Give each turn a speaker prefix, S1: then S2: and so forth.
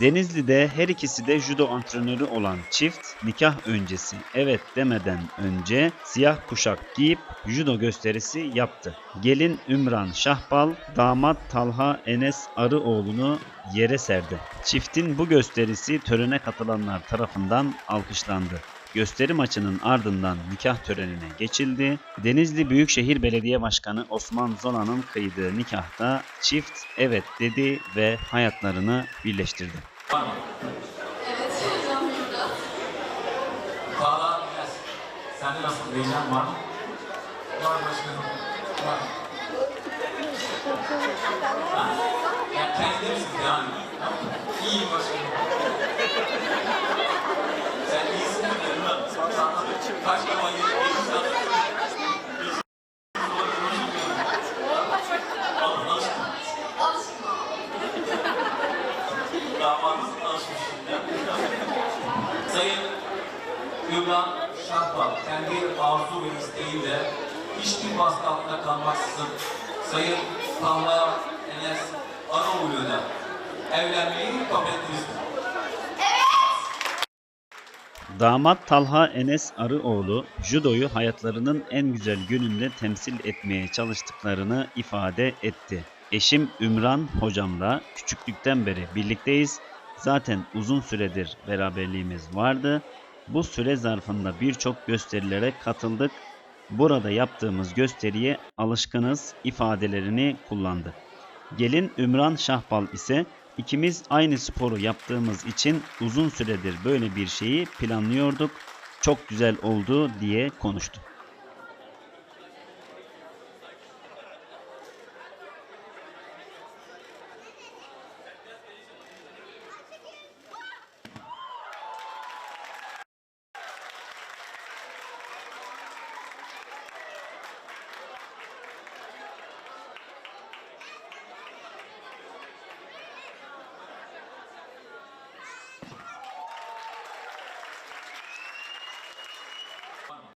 S1: Denizli'de her ikisi de judo antrenörü olan çift nikah öncesi evet demeden önce siyah kuşak giyip judo gösterisi yaptı. Gelin Ümran Şahbal, damat Talha Enes Arıoğlu'nu yere serdi. Çiftin bu gösterisi törene katılanlar tarafından alkışlandı. Gösteri maçının ardından nikah törenine geçildi. Denizli Büyükşehir Belediye Başkanı Osman Zola'nın kıydığı nikahta çift evet dedi ve hayatlarını birleştirdi.
S2: Var mı?
S3: Evet, hocam burada.
S2: Çağla Enes. Sende nasıl heyecan var mı? Var başkanım. Var. Ha? Ya kendileri misiniz yani? İyiyim başkanım. Sen iyisin mi? Kaç defa gelip Sayın Ümran Şahbal, kendi arzu ve isteğiyle hiçbir baskı altında kalmaksızın Sayın Talha Enes Araoğlu'yla evlenmeyi kabul ettiniz. mi?
S1: Damat Talha Enes Arıoğlu, judoyu hayatlarının en güzel gününde temsil etmeye çalıştıklarını ifade etti. Eşim Ümran hocamla küçüklükten beri birlikteyiz. Zaten uzun süredir beraberliğimiz vardı. Bu süre zarfında birçok gösterilere katıldık. Burada yaptığımız gösteriye alışkınız ifadelerini kullandı. Gelin Ümran Şahbal ise ikimiz aynı sporu yaptığımız için uzun süredir böyle bir şeyi planlıyorduk. Çok güzel oldu diye konuştu.